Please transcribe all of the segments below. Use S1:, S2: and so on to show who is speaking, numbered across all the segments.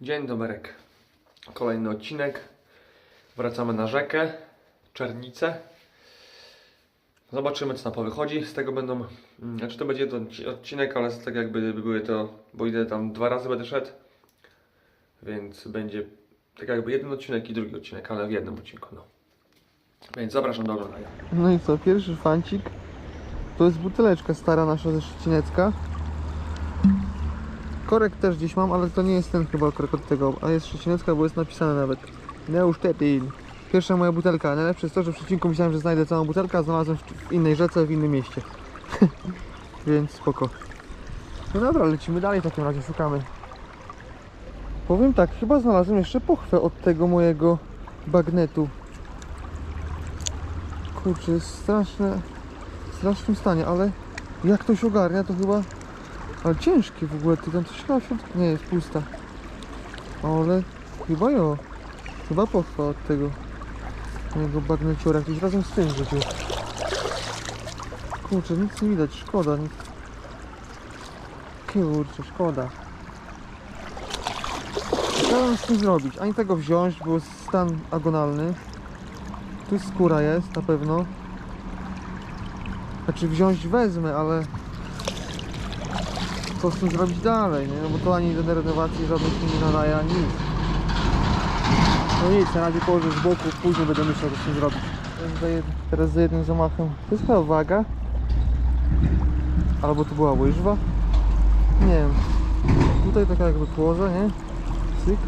S1: Dzień doberek. Kolejny odcinek. Wracamy na rzekę. Czernice. Zobaczymy co na powychodzi. Z tego będą. mm, Znaczy to będzie jeden odci- odcinek, ale tak jakby były to. Bo idę tam dwa razy będę szedł. Więc będzie tak jakby jeden odcinek i drugi odcinek, ale w jednym odcinku. No. Więc zapraszam do oglądania.
S2: No i co, pierwszy fancik to jest buteleczka stara nasza ze Szczecinecka. Korek też gdzieś mam, ale to nie jest ten chyba korek od tego, a jest Szczecinecka, bo jest napisane nawet. Neusztetin. Pierwsza moja butelka. Najlepsze jest to, że w Szczecinku myślałem, że znajdę całą butelkę, a znalazłem w, innej rzece, w innym mieście. Więc spoko. No dobra, lecimy dalej w takim razie, szukamy. Powiem tak, chyba znalazłem jeszcze pochwę od tego mojego bagnetu. Kurczę, jest straszne, w strasznym stanie, ale jak ktoś ogarnia, to chyba... Ale ciężkie w ogóle, ty tam coś chyba. Nie, jest pusta. Ale chyba jo. Chyba pochwa od tego mojego bagneciora, jakiś razem z tym rzucił. Kurczę, nic nie widać, szkoda. Nic... Kurczę, szkoda. Co mam z tym zrobić? Ani tego wziąć, bo jest stan agonalny. Tu skóra jest na pewno. Znaczy wziąć wezmę, ale co z tym zrobić dalej, nie? No bo to ani do renowacji żadnych nie nadaje, ani nic. No nic, na razie położę z boku, później będę myślał co z tym zrobić. Teraz za, jednym zamachem. To jest chyba waga. Albo to była łyżwa. Nie wiem. Tutaj taka jakby kłoza, nie? Cyk,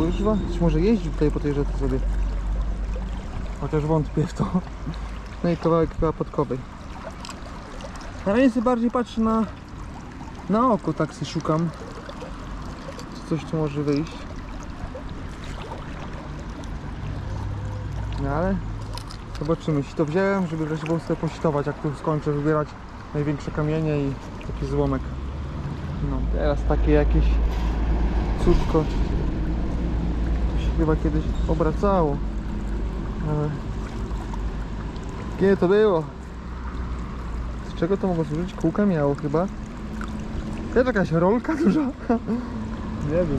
S2: łyżwa. Czy może jeździć tutaj po tej rzece sobie? Chociaż wątpię w to. No i kawałek chyba podkowej. Ja więcej bardziej patrzę na, na oko, tak sobie szukam. Czy coś tu może wyjść. No ale zobaczymy. To wziąłem, żeby wreszcie było sobie positować, jak tu skończę wybierać największe kamienie i taki złomek. No teraz takie jakieś cudko. To się chyba kiedyś obracało. Ale... Kiedy to było? Z czego to mogło służyć? Kółka miało chyba. Jest jakaś rolka duża? Nie wiem.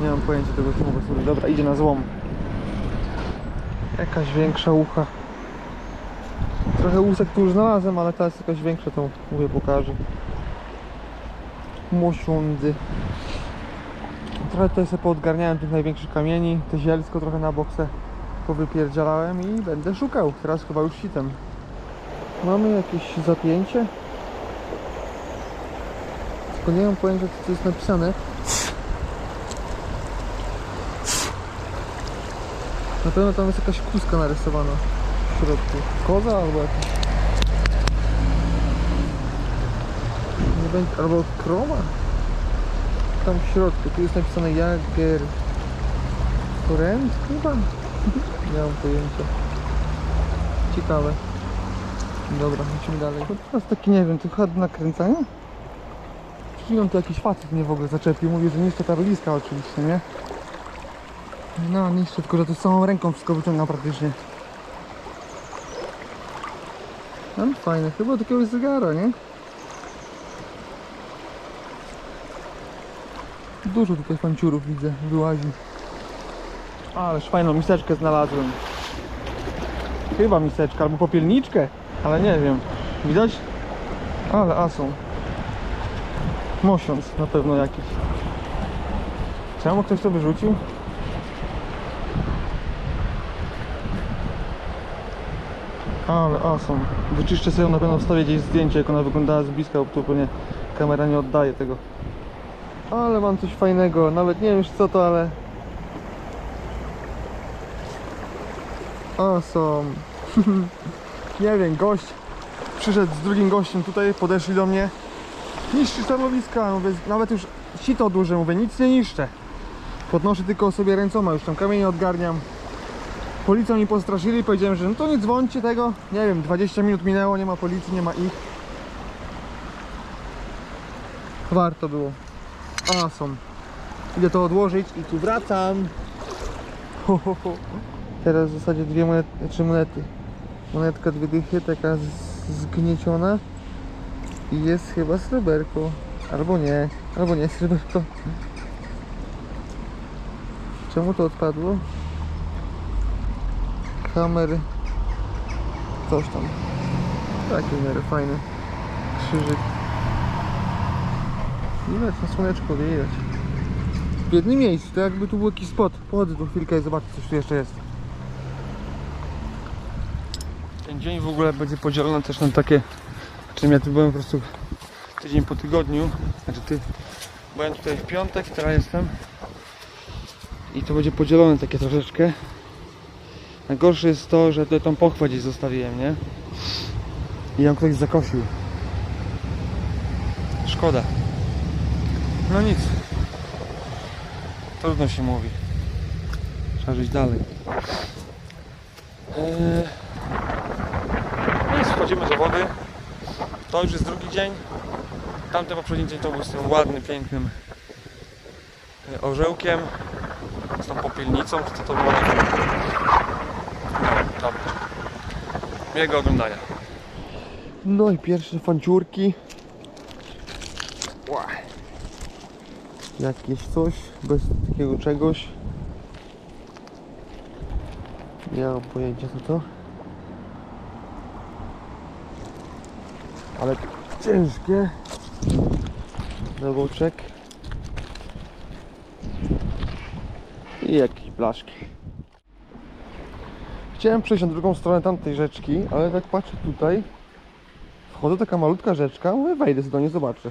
S2: Nie mam pojęcia tego, mogło służyć. Dobra, idzie na złom. Jakaś większa ucha. Trochę łusek tu już znalazłem, ale ta jest jakaś większa, to mówię pokażę. Mosiądy. Trochę tutaj sobie poodgarniałem tych największych kamieni, te zielsko trochę na bok se powypierdzielałem i będę szukał. Teraz chyba już sitem. Mamy jakieś zapięcie. Tylko nie mam pojęcia co tu jest napisane. Na pewno tam jest jakaś kuska narysowana w środku. Koza albo jakiś... Nie będzie... albo kroma? tam w środku, tu jest napisane Jager Forent chyba? Nie mam pojęcia. Ciekawe. Dobra, lecimy dalej. To teraz taki nie wiem, to chyba do nakręcania? Przyjąłem tu jakiś facet mnie w ogóle zaczepił, mówi, że niszczę tarliska oczywiście, nie? No niszczę, tylko że to samą ręką wszystko wyciągam praktycznie. No fajne, chyba od jakiegoś zegara, nie? Dużo tutaj fanciurów widzę, wyłazi. Ależ fajną miseczkę znalazłem. Chyba miseczkę, albo popielniczkę, ale nie wiem. Widać? Ale asą. Mosiąc na pewno jakiś. Czemu ktoś to wyrzucił? Ale asą. Wyczyszczę sobie na pewno wstawię gdzieś zdjęcie, jak ona wyglądała z bliska, bo tu pewnie kamera nie oddaje tego. Ale mam coś fajnego, nawet nie wiem już co to, ale... Awesome. nie wiem, gość przyszedł z drugim gościem tutaj, podeszli do mnie. Niszczysz tarlowiska, mówię, nawet już sito duże, mówię, nic nie niszczę. Podnoszę tylko sobie ręcoma, już tam kamienie odgarniam. Policją mi postraszyli, powiedziałem, że no to nie dzwońcie tego. Nie wiem, 20 minut minęło, nie ma policji, nie ma ich. Warto było. A, są. Idę to odłożyć i tu wracam. Ho, ho, ho. Teraz w zasadzie dwie monety, trzy monety. Monetka dwie dychy, taka zgnieciona. I jest chyba sreberko. Albo nie, albo nie, sreberko. Czemu to odpadło? Kamery. Coś tam. Taki w fajny. Krzyżyk. Widać na słoneczko, widać. W jednym miejscu, to jakby tu był jakiś spot. Pochodzę tu chwilkę i zobaczę, coś tu jeszcze jest. Ten dzień w ogóle będzie podzielony też na takie... Czym ja tu byłem po prostu tydzień po tygodniu. Znaczy ty... Byłem tutaj w piątek, teraz jestem. I to będzie podzielone takie troszeczkę. Najgorsze jest to, że tutaj tą pochwę gdzieś zostawiłem, nie? I ją ktoś zakosił. Szkoda. No nic. Trudno się mówi. Trzeba żyć dalej. Eee... No i schodzimy do wody. To już jest drugi dzień. Tamten poprzedni dzień to był z tym ładnym, pięknym e, orzełkiem. Z tą popielnicą, czy co to było? No, dobra. Miłego oglądania. No i pierwsze fanciurki. Jakieś coś, bez takiego czegoś. Nie mam pojęcia co to. Ale ciężkie. Nowoczek. I jakieś blaszki. Chciałem przejść na drugą stronę tamtej rzeczki, ale tak patrzę tutaj. Wchodzę taka malutka rzeczka, mówię wejdę do niej, zobaczę.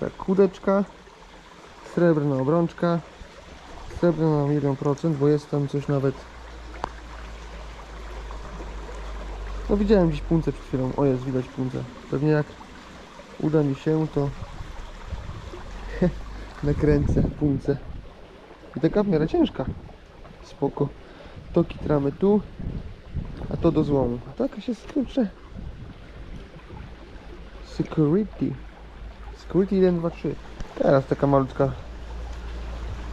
S2: Tak, kudeczka, srebrna obrączka, srebrna na 1%, bo jest tam coś nawet... No widziałem gdzieś punce przed chwilą, o jest, widać punce. Pewnie jak uda mi się, to nakręcę punce. I taka w miarę ciężka. Spoko. To kitramy tu, a to do złomu. A jakaś jest kurczę. Security. Security 1, 2, 3. Teraz taka malutka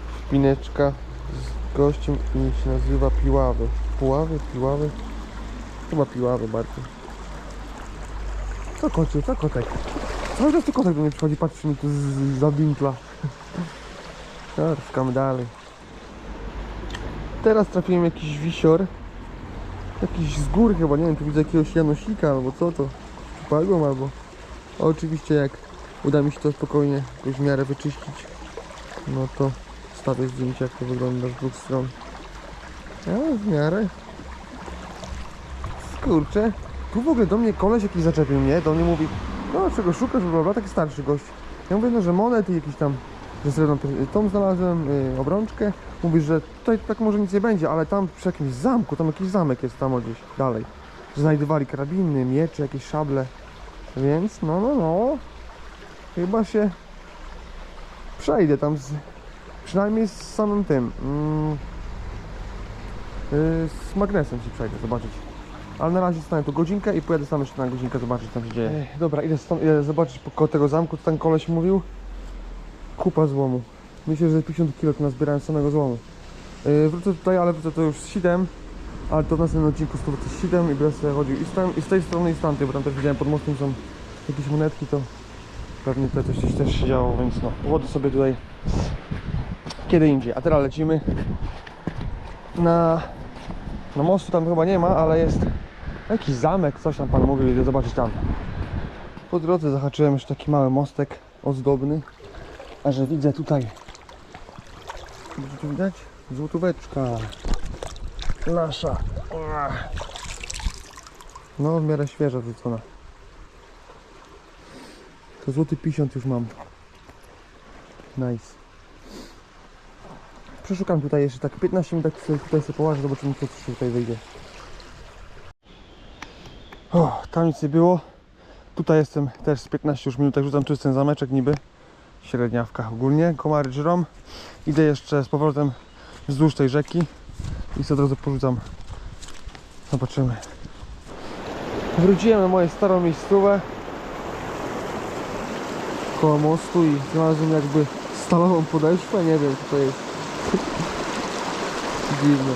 S2: wpineczka z gościem i się nazywa Piławy. Puławy, Piławy? Chyba Piławy bardziej. Co kocie, co kotek? Cały czas to kotek do mnie przychodzi, patrzy mi tu z, z za winkla. Dobra, szukamy dalej. Teraz trafiłem jakiś wisior. Jakiś z gór chyba, nie wiem, tu widzę jakiegoś janosika albo co to. Przypadłem albo... A oczywiście jak uda mi się to spokojnie jakoś w miarę wyczyścić, no to wstawię zdjęcie jak to wygląda z dwóch stron. A w miarę. Skurczę. Tu w ogóle do mnie koleś jakiś zaczepił mnie, do mnie mówi, no czego szukasz, bla, bla, taki starszy gość. Ja mówię, no że monety jakieś tam, że srebrną tą znalazłem, y, obrączkę. Mówisz, że tutaj tak może nic nie będzie, ale tam przy jakimś zamku, tam jakiś zamek jest tam gdzieś dalej. Że znajdowali karabiny, miecze, jakieś szable. Więc no, no, no. Chyba się przejdę tam z, przynajmniej z samym tym. Mm, yy, z magnesem się przejdę, zobaczyć. Ale na razie stanę tu godzinkę i pojadę sam jeszcze na godzinkę zobaczyć co tam się dzieje. dobra, idę, stąd, idę zobaczyć koło tego zamku, co ten koleś mówił. Kupa złomu. Myślę, że 50 kg nazbierałem samego złomu. Yy, wrócę tutaj, ale wrócę to już z sitem. Ale to w następnym odcinku powrotem z sitem i będę sobie chodził i z, tam, i z tej strony i z tamtej, bo tam też widziałem pod mostem są jakieś monetki, to pewnie tutaj coś też się działo, więc no, wody sobie tutaj kiedy indziej. A teraz lecimy na, na mostu, tam chyba nie ma, ale jest jakiś zamek, coś tam pan mówił, idę zobaczyć tam. Po drodze zahaczyłem jeszcze taki mały mostek ozdobny, a że widzę tutaj, co tu widać? Złotóweczka nasza. No, w miarę świeża wrzucona. To złoty 50 już mam. Nice. Przeszukam tutaj jeszcze tak 15 minut, tak sobie tutaj sobie połażę, zobaczymy co się tutaj wyjdzie. O, tam nic nie było. Tutaj jestem też z 15 już minut, tak rzucam ten zameczek niby. Średniawka ogólnie, komary żrą. Idę jeszcze z powrotem wzdłuż tej rzeki i sobie od razu porzucam. Zobaczymy. Wróciłem na moją starą miejscówę koło mostu i znalazłem jakby stalową podeszwę, nie wiem co to jest. Dziwne.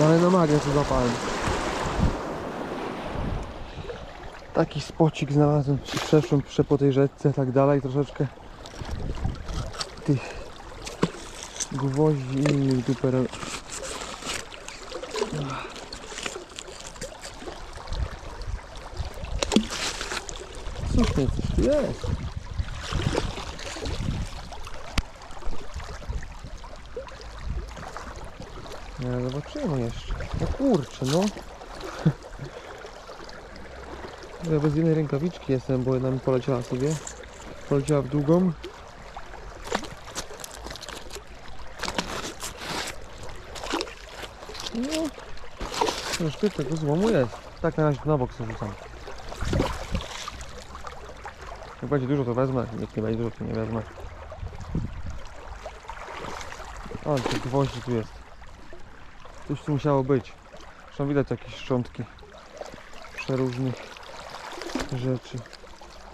S2: No ale na to zapałem. Taki spocik znalazłem, przeszłem prze po tej rzece, tak dalej, troszeczkę tych gwoździ i innych duperel. Cóż nie, coś tu jest. No zobaczymy jeszcze. No kurczę, no. Ja bez jednej rękawiczki jestem, bo jedna mi poleciała sobie. Poleciała w długą. No. Troszkę tego złomu jest. Tak na razie na bok sobie rzucam. Jak będzie dużo to wezmę, jak nie będzie dużo to nie wezmę. O, tych gwoździ tu jest. Coś tu musiało być. Zresztą widać jakieś szczątki przeróżnych rzeczy.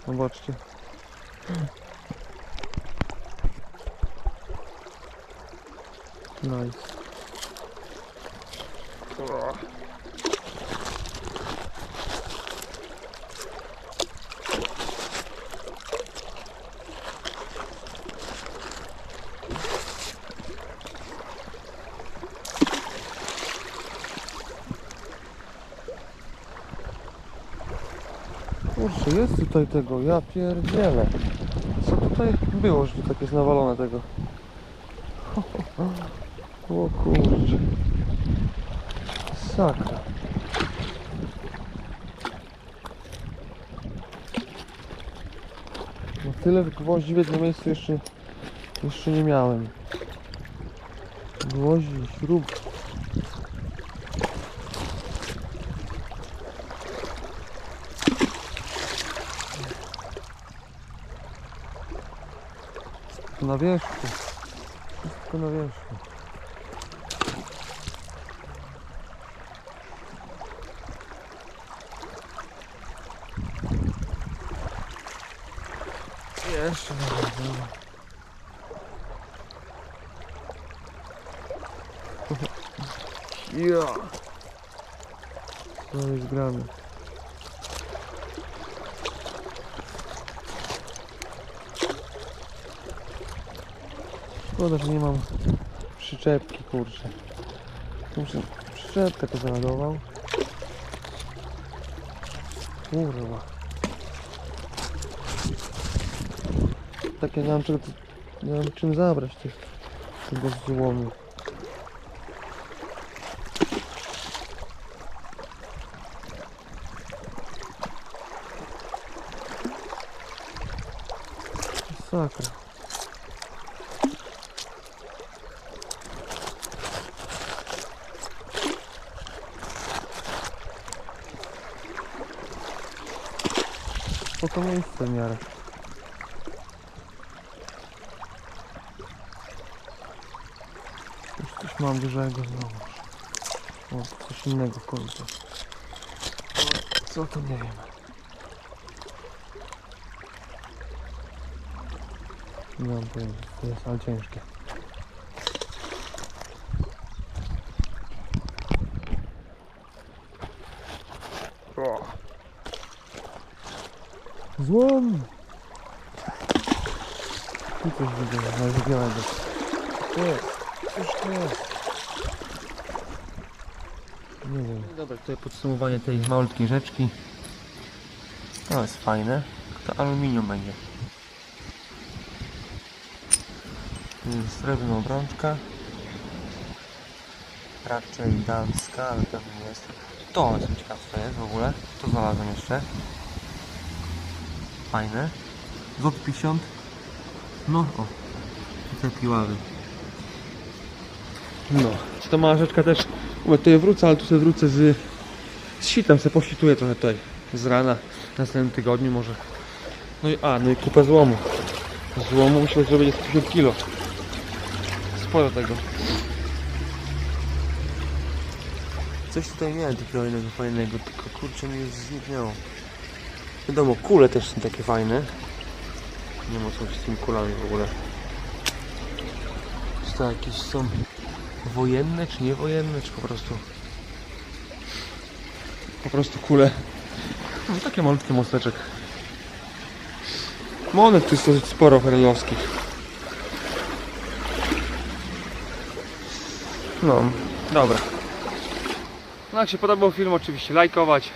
S2: Zobaczcie. Nice. Kurczę, jest tutaj tego, ja pierdzielę. Co tutaj było, że tak jest nawalone tego? O kurczę. Sakra. No tyle gwoździ w jednym miejscu jeszcze, jeszcze nie miałem. Gwoździ, śrub. Wszystko na wierzchu. Wszystko na wierzchu. Jeszcze na wierzchu. Ja. To jest gramy. Szkoda, że nie mam przyczepki, kurczę. Muszę przyczepkę to załadował. Kurwa. Tak ja nie mam czego, nie mam czym zabrać tych, tego złomu. Sakra. Spoko miejsce w miarę. Już coś mam dużego znowu. O, coś innego. O, Co to nie wiem. Nie mam pojęcia, to jest ale ciężkie. O. Złom! Tu coś widzę, ale białego. Co jest? To jest? Nie wiem. Dobra, tutaj podsumowanie tej malutkiej rzeczki. To jest fajne. To aluminium będzie. Tu jest Srebrna obrączka. Raczej damska, ale pewnie nie jest. To jestem ciekaw co to jest w ogóle. To znalazłem jeszcze. Fajne. Złot 50. No, o. Tutaj piławy. No. Ta mała rzeczka też. Mówię, tutaj wrócę, ale tu sobie wrócę z... Z sitem se posituję trochę tutaj. Z rana. W następnym tygodniu może. No i a, no i kupę złomu. Złomu musimy zrobić 50 kilo. Sporo tego. Coś tutaj miałem takiego innego fajnego, tylko kurczę mi już zniknęło. Wiadomo, kule też są takie fajne. Nie o co z tymi kulami w ogóle. Czy to jakieś są wojenne, czy niewojenne, czy po prostu po prostu kule
S1: No, takie malutkie mosteczek. Monet tu jest dosyć sporo herelowskich. No, dobra. No jak się podobał film, oczywiście lajkować,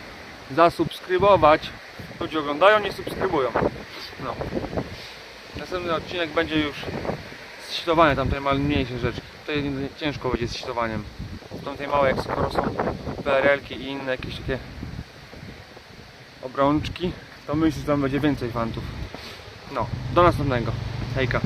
S1: zasubskrybować. Ludzie oglądają, nie subskrybują. No. Następny odcinek będzie już z sitowania tamtej mniejszej rzeczy. Tutaj ciężko będzie z sitowaniem. Są tej małe jak skoro są PRL-ki i inne jakieś takie obrączki, to myślę, że tam będzie więcej fantów. No, do następnego. Hejka.